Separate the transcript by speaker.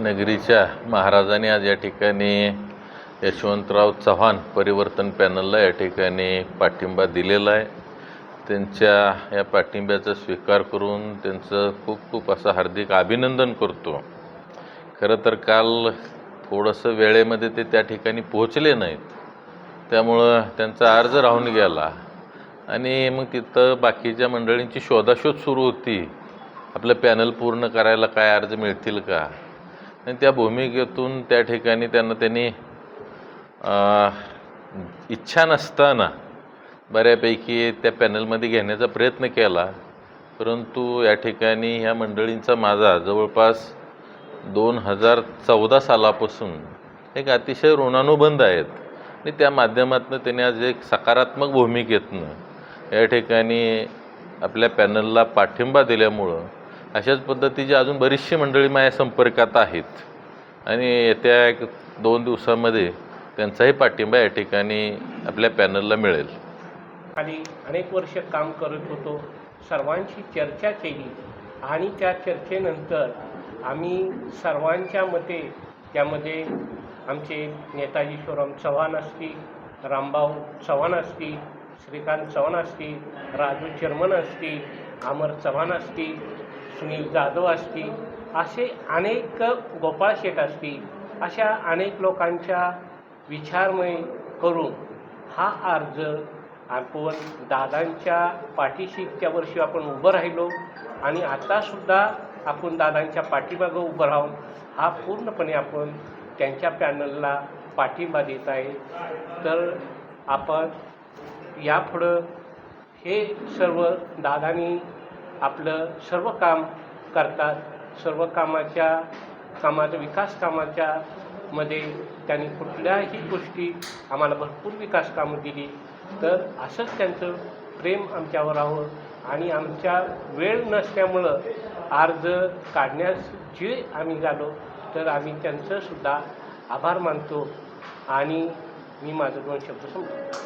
Speaker 1: नगरीच्या महाराजांनी आज या ठिकाणी यशवंतराव चव्हाण परिवर्तन पॅनलला या ठिकाणी पाठिंबा दिलेला आहे. त्यांच्या या पाठिंब्याचा स्वीकार करून त्यांचं खूप खूप असं हार्दिक अभिनंदन करतो. खरं तर काल थोडंसं वेळेमध्ये ते त्या ठिकाणी पोहोचले नाहीत. त्यामुळं त्यांचा अर्ज राहून गेला. आणि मग तिथं बाकीच्या मंडळींची शोधाशोध सुरू होती. आपलं पॅनल पूर्ण करायला काय अर्ज मिळतील का? आणि त्या भूमिकेतून त्या ठिकाणी त्यांना त्यांनी इच्छा नसताना बऱ्यापैकी त्या पॅनलमध्ये घेण्याचा प्रयत्न केला. परंतु या ठिकाणी ह्या मंडळींचा माझा जवळपास दोन हजार चौदा सालापासून एक अतिशय ऋणानुबंध आहेत. आणि त्या माध्यमातून त्यांनी आज एक सकारात्मक भूमिकेतनं या ठिकाणी आपल्या पॅनलला पाठिंबा दिल्यामुळं अशाच पद्धतीची अजून बरीचशी मंडळी माझ्या संपर्कात आहेत. आणि येत्या एक दोन दिवसामध्ये त्यांचाही पाठिंबा या ठिकाणी आपल्या पॅनलला मिळेल.
Speaker 2: खाली अनेक वर्ष काम करत होतो. सर्वांशी चर्चा केली. आणि त्या चर्चेनंतर आम्ही सर्वांच्या मते त्यामध्ये आमचे नेताजी शिवराम चव्हाण असतील रामभाऊ चव्हाण असतील श्रीकांत चव्हाण असतील राजू चर्मन असतील अमर चव्हाण असतील सुनील जाधव असतील असे अनेक गोपाळ शेठ असतील अशा अनेक लोकांच्या विचारमय करून हा अर्ज आपण दादांच्या पाठीशी त्या वर्षी आपण उभं राहिलो आणि आतासुद्धा आपण दादांच्या पाठीमागं उभं राहून हा पूर्णपणे आपण त्यांच्या पॅनलला पाठिंबा देत आहे. तर आपण यापुढं हे सर्व दादानी आपलं सर्व काम करतात. सर्व कामाच्या कामाच्या विकास कामाच्या मध्ये त्यांनी कुठल्याही गोष्टी आम्हाला भरपूर विकास कामं दिली. तर असंच त्यांचं प्रेम आमच्यावर राहावं आणि आमच्या वेळ नसल्यामुळं अर्ज काढण्यास जे आम्ही झालो तर आम्ही त्यांचंसुद्धा आभार मानतो आणि मी माझं दोन शब्द समजतो